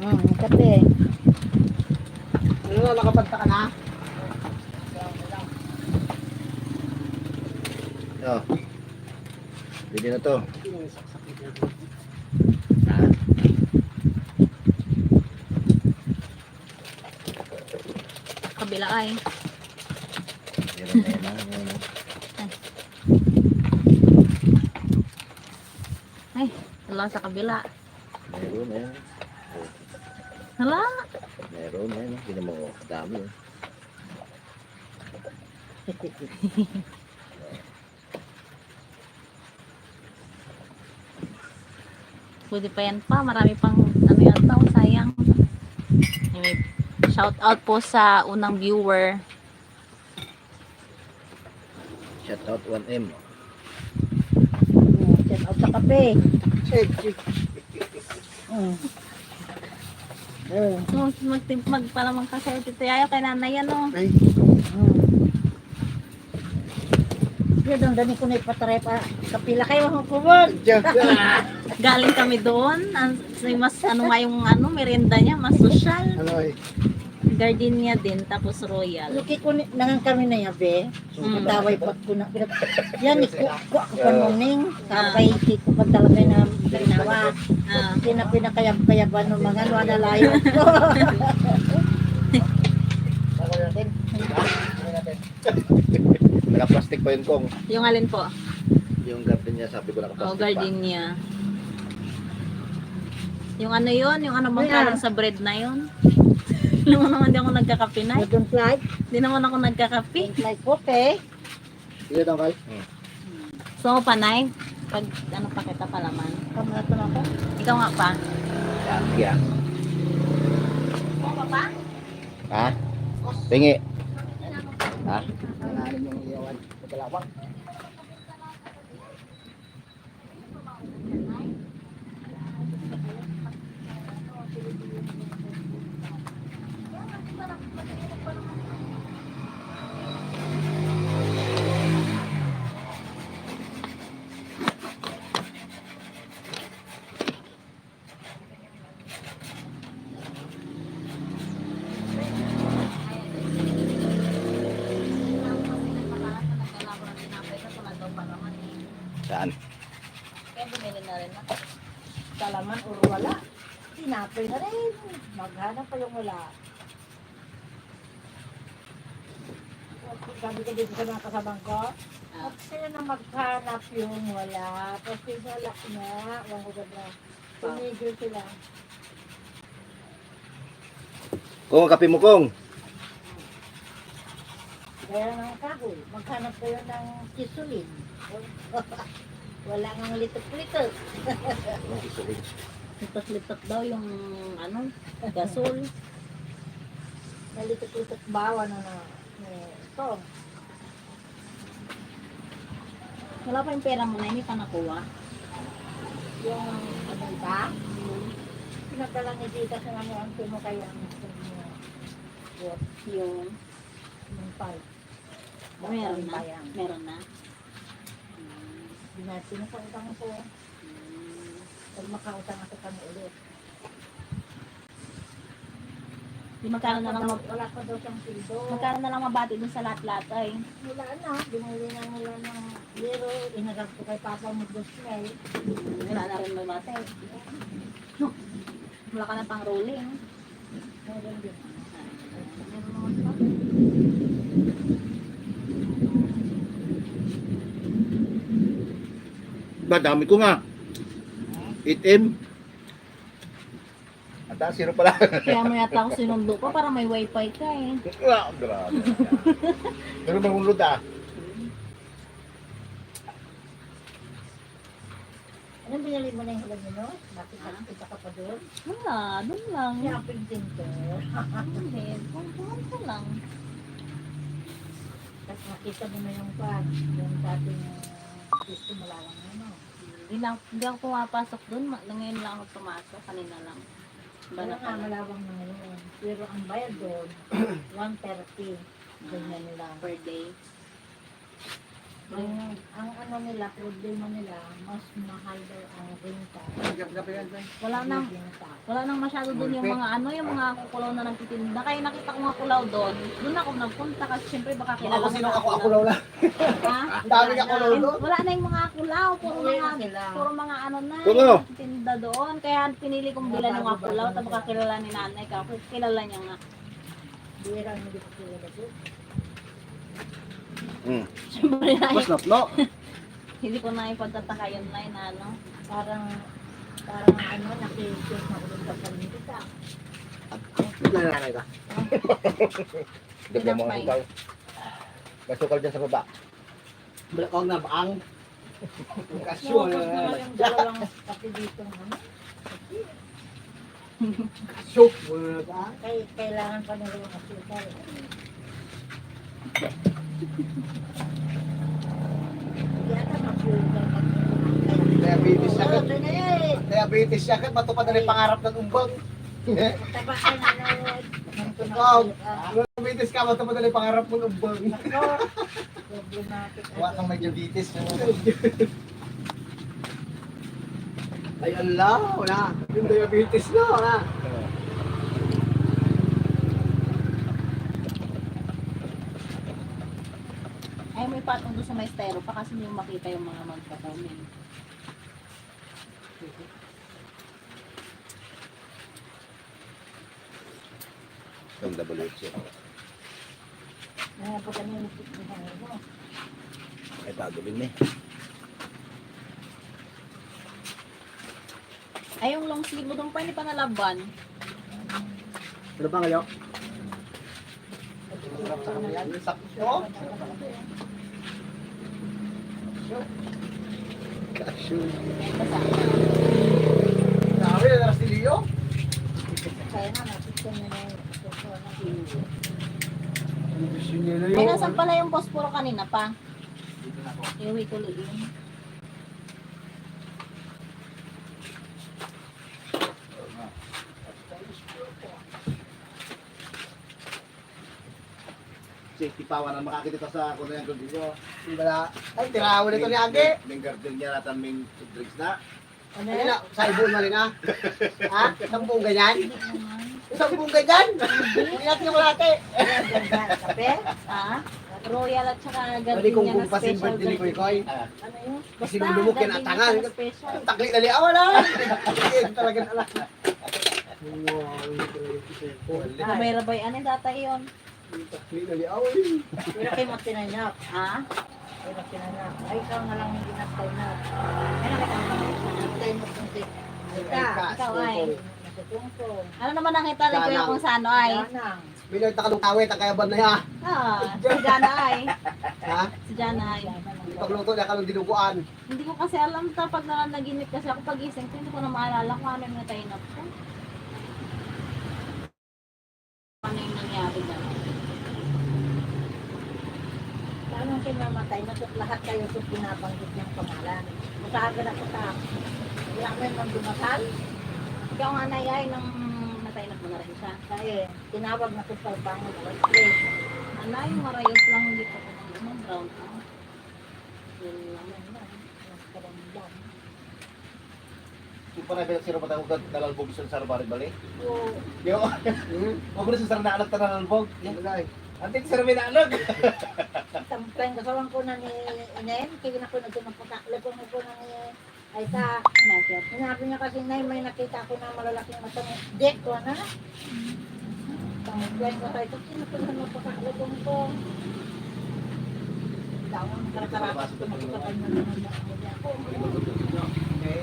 Hmm, kape. Ano na, nakapanta ka na? Oh. Pwede na to. Ha? Kabila ay. Meron na yan. ah. Meron na. Ay, wala sa kabila. Meron. Oh, Hala. meron na yan. Hindi naman oh, dami. oh. Pwede pa yan pa. Marami pang ano yan tao. Sayang. Anyway, shout out po sa unang viewer. Shout out 1M. Hmm, Set out sa kape. Hmm. Eh, So, mag, mag pala mang kasi tito yayo kay nanay ano. ay. Hmm. Yan ang dami ko na ipatry pa. Kapila kayo ang kumon. Galing kami doon. Ang, mas ano nga yung ano, merienda niya, mas social. Ano eh. Gardenia din, tapos royal. Luki ko ni nangang kami na yabe. Mm. Taway pa ko na. Yan ni ko ko ako pa morning. Sabay ki ko pa talaga na ginawa. Ah, Kina pinakayab-kayaban ng mga ano na layo ko. Naka-plastic pa yun kong. yung alin po? Yung garden niya, sabi ko Oh, naka-plastic pa. gardenia. Yung ano yon yung ano bang kalang sa bread na yon Hindi naman naman di ako nagkakape na. Don't like. Hindi naman ako nagkakape. Don't like kope. Sige daw, Kal. So, panay, pag ano pa kita palaman. Kamu na to na ako. Ikaw nga pa. Yeah. Ikaw pa pa? Ha? Tingi. Ha? Nangalim yung iyawan. Pagkalawang. Tinapay na rin. Maghanap pa yung wala. Sabi ko dito sa mga kasabang ko, Ah. at sila na maghanap yung wala. Kasi wala na. Wala ko na. Tumigil sila. Kung kape mo, Kong. Kaya ng kahoy, maghanap kayo ng kisulin. wala nga litok-litok. Litot-litot daw yung ano, gasol. Nalitok-litok bawa na na. Ito. Wala pa yung pera mo na, hindi pa nakuha. Yung ano ba? Pinadala ni Tita sa ano ang tumo kaya ang What? Yung, Yung pal. meron na. Meron na. Binatin sa utang ko. Pag makautang ako kami ulit. Di magkano na lang, mag, wala pa daw siyang sildo. magkano na lang mabati dun sa lahat-lahat ay. Wala na. Bumili na nila ng zero. Inagap ko kay Papa mo dos mail. Wala na rin mabati. No. Wala ka na pang rolling. Meron din. Meron naman pa. Ba, dami ko nga. 8M. At ah, zero pala. Kaya mo yata ako sinundo ko para may wifi ka eh. Ah, grabe. Pero mahulod ah. Anong binili mo na yung ulan mo? Bakit nakikita ka pa doon? Wala, dun lang. Shopping center. Hindi, pumunta lang. Tapos makita mo na yung pan. Yung dating gusto mo lang ano. Hindi, lang, hindi ako pumapasok dun. Ma- Ngayon lang ako pumasok. Kanina lang. Ba Wala pala. malawang na ngayon. Pero ang bayad doon, 130. Ganyan lang. Per day. Ang, ang ano nila, problema nila, mas mahal daw ang renta. Wala nang wala nang masyado doon yung mga ano, yung mga kukulaw na nagtitinda. Kaya nakita ko nga kulaw doon. Doon ako nagpunta kasi syempre baka kilala Ako sino mo na ako, ako lang lang. Ha? Ang dami ka Eh, doon. Wala na yung mga kulaw, puro mga puro mga ano na, yung nagtitinda doon. Kaya pinili kong bilan yung mga kulaw, tapos baka kilala ni nanay ka. Kasi kilala niya nga. Bira mo dito sila dito. Hmm. Syempre na, Mas napno. hindi ko na ipagtataka yun na yun, ano. Parang, parang ano, nakikita na ulit ka pa rin kita. Nananay ka. Hindi mo mga sukal. May sukal dyan sa baba. Huwag na baang. Kasyo. Tapos na yung dalawang pati dito ano. Kasyo. Wala na baang. Kay, kailangan pa nila yung asukal. Diabetes siya. Daniel! Diabetes siya. Ba't pa na rin pangarap ng umbang? Wow. Diabetes ka. Ba't pa na rin pangarap ng umbang? Wala kang may diabetes. Ay, Allah. Wala. Yung diabetes na. Wala. May patong doon sa may styro pa kasi hindi makita yung mga magpapamil. Yung WHO. Ano po kami yung pagkakas mo? Ay, bago din eh. Ay, yung long sleeve mo doon pa, hindi pa nalaban. Ano ba ngayon? Sakto. Kasyo. Basta. Sabi nakita niya na na Ay, nasan pala yung posporo kanina pa? Iuwi ko ulit yun. Na makakita sa kuno yung dito. Wala. Ay, tirawan nito ni Age. May garden niya natin may drinks na. Ano Ano yan? na? Sa ibon na rin ha? Ha? Sampung ganyan? Sampung ganyan? Hindi natin yung. Ganda, kape? Ha? Royal at saka gardenia kong na special. birthday ni Koy Koy. Ano yun? Kasi nung lumok yan at tangan. special. Takli na liaw na. Talagang alam. Baka may rabay anin data yun. Takli na liaw. Pero kayo matinanap. Ha? Kayo matinanap. Ay, ikaw na lang hindi na-stay na. Ay, nakita mo. Kung. Ika. ikaw ay. Ano naman nakita ni Kuya kung saan ay? Yanang. Bilang takalong tawet, ang kayaban na ya. Ah, si Jana ay. Ha? Si Jana ay. Pagluto niya kalong dinuguan. Hindi ko kasi alam ta pag nanaginip kasi ako pagising ko, hindi ko na maalala kung ano yung natainap ko. Ano yung nangyari na? Paano siya namatay? Nasut lahat kayo sa pinabanggit niyang pangalan. Masaga na kita. Wala mo yung dumatal. Ikaw nga nayay nang natainap mo na rin siya. Kaya tinawag na ko sa bangon. Wait, Ano yung marayos lang hindi ko kung ano, brown pa. Yun lang. Karamdam. Kung pa na siro patang ko dalalbog sa sarbari bali. So, Yo. Huwag mo na sa sarang anak tanan albog. Yan na Antik sa may naanog. Sampeng kasawang ko na ni Inen, kaya na ko nagpapakakla ko na ko na ni Aita. Bakit? Sinabi niya kasi, Nay, may nakita ko na malalaking matang dek ko na. Pangkuwen ko sa ito, sino ko na magpakakla ko ko. Tawang karakarakas ko na ko sa na. Okay.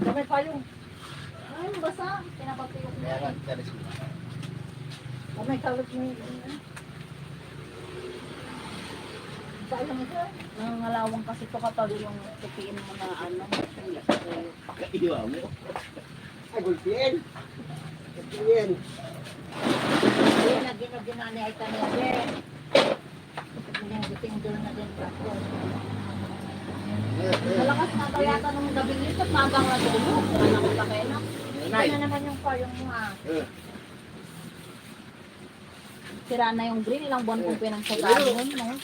Kamay pa yung, Ay, basa. Pinapatuyok Kaya nga, mo. kaya siya. kamay kalot mo yung, Sayang ito. Nangangalawang kasi to kapag yung tupiin mo na ano. kayo. Pakaiwa mo. Ay, gulpiin. Gulpiin. Hindi na ginagina ni Aita niya din. Yung buting doon na din ako. Malakas na daw yata nung gabing ito. Magang na tulog. Anak ko pa kayo na. Ito na naman yung payong mo ah. Sira na yung grill. Ilang buwan kong pinagsasabi nun, no?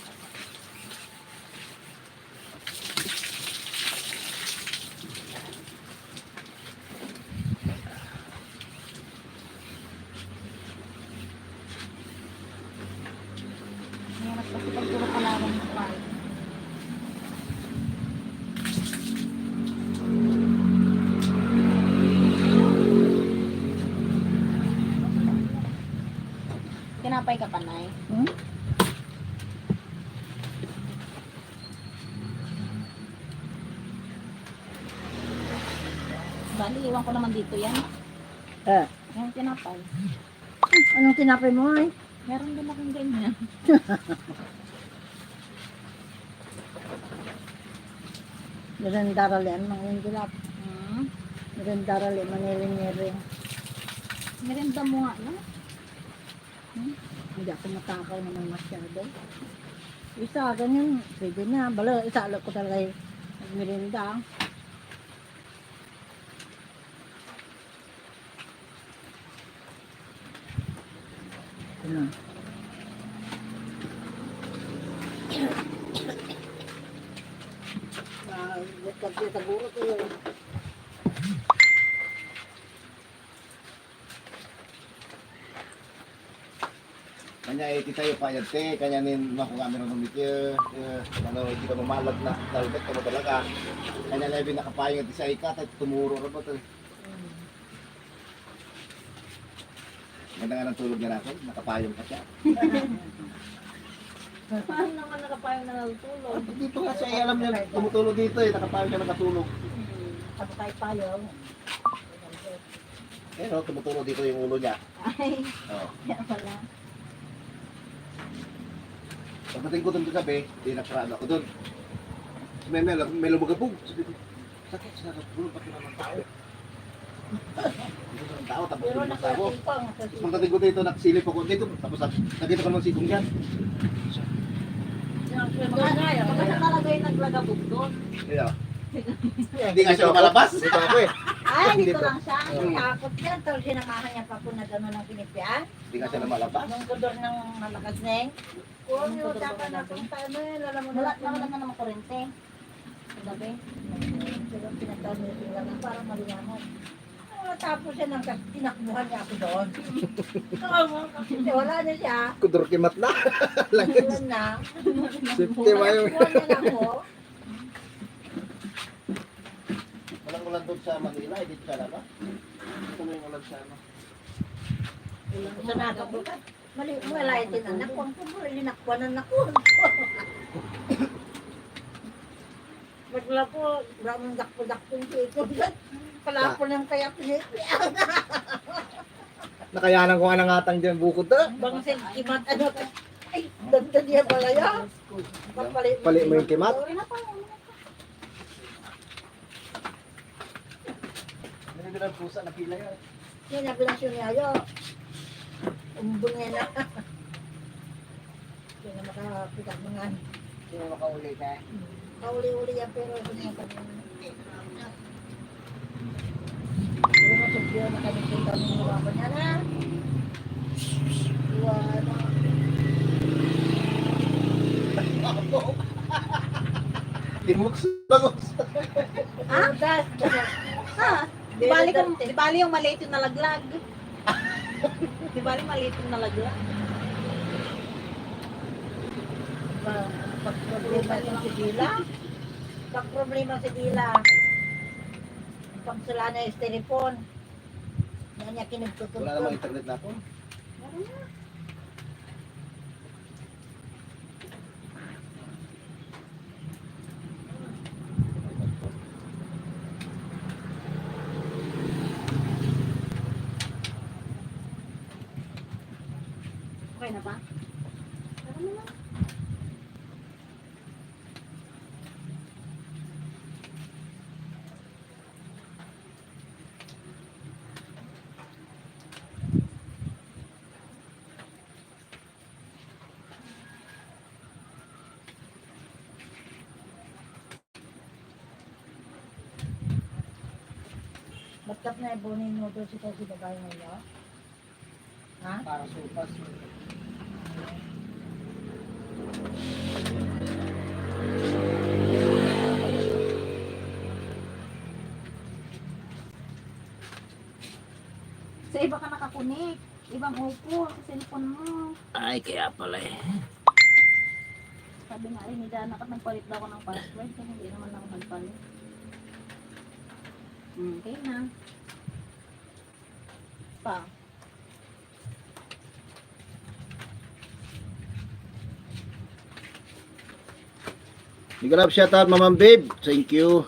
Mahirap kasi pag puro kalaban mo pa. Kinapay ka pa, Nay? Hmm? Bali, iwan ko naman dito yan. Eh, Yung tinapay. anong tinapay mo ay? Meron din akong ganyan. Nirendarali, ano mga yung dilap? Hmm. Nirendarali, maniring-niring. Merenda mo nga, no? Hindi ako matakaw naman masyado. Isa, ganyan, pwede na. Bala, isa ko talaga yung nagmirinda. Ah, bukat siya sa eh. Eh, kita yung payat te, kanya nin maku kami ng mikir, ano, hindi ka mamalag na, talbet ka mo talaga. Kanya na yung nakapayang at isa ikat at tumuro na ba ito. Ganda nga ng tulog niya natin, nakapayong pa siya. Paano naman nakapayong na natutulog? Dito nga siya, eh, alam niya, tumutulog dito eh, nakapayong siya nakatulog. Sabi tayo payo. Eh no, tumutulog dito yung ulo niya. Ay, Oh. kaya pala. Pagdating ko doon gabi, di nakraan ako doon. May, may, may lumagabog. Sabi ko, sakit, sakit. Gulo, pati naman tao. Ng tao, tapos Pero gulo ng tao. Tapos pagdating ko dito, nakasilip ako dito. Tapos nakita ko naman si Kung yan. Baka siya talaga yung naglagabog doon. Yeah. Hindi nga siya malabas. Dito ako eh. Ay, dito lang siya. Ang takot yan. Tapos sinamahan niya pa po na gano'n ang pinipyan. Hindi nga siya na malabas. Nung kudor ng malakas neng. Kung yung usapan na kung paano yun, alam mo Wala, na. wala na naman kurente. Pero pinagtawag niya sila na parang malingamot. Ah, Tapos siya nang tinakbuhan niya ako doon. Kasi wala na siya. Kudur kimat na. Wala na. Safety ba. Tinakbuhan niya na ako. Ulan doon sa Manila, hindi siya laba. Ito na yung ulan sa ano. Sa nakabukat. Mali, wala yung tinanak ko. Ang pumuli, linakwanan ako. Bagla po, ramang dakpo-dakpong siko. Pala po ng kaya pinipyan. Nakayanan ko nga nangatang dyan bukod na. Bang kimat ano ka. Ay, dagdag niya pala yan. Pali mo yung kimat? Hindi ko ng pusa na pila yan. Yan, nabi lang siya niyayo. Umbong niya na. Hindi na makapitak mga. Sino makauli ka? Kauli-uli yan pero hindi niya kami. Pero masugyo na kami kita ng mga pa niya na. Iwan. Ah? Das. Di bali, kung, di bali yung maliit yung nalaglag. di bali maliit yung nalaglag. Pag problema yung si Dila. Pag problema si Dila. Pag sila na yung styrofoam. Yan niya kinagtutugtog. Wala namang internet na ako. Okay na ba? Ba't na ibunin mo doon si Kasi babae yun? Ha? Para supas. Sa iba ka nakakunik. Ibang upo sa cellphone mo. Ay, kaya pala eh. Sabi nga rin ni Dana, kat nagpalit daw ako ng password. Kasi hindi naman ako nagpalit. Hmm, Okay na. Pa. Big up shout out, Mamang Babe. Thank you.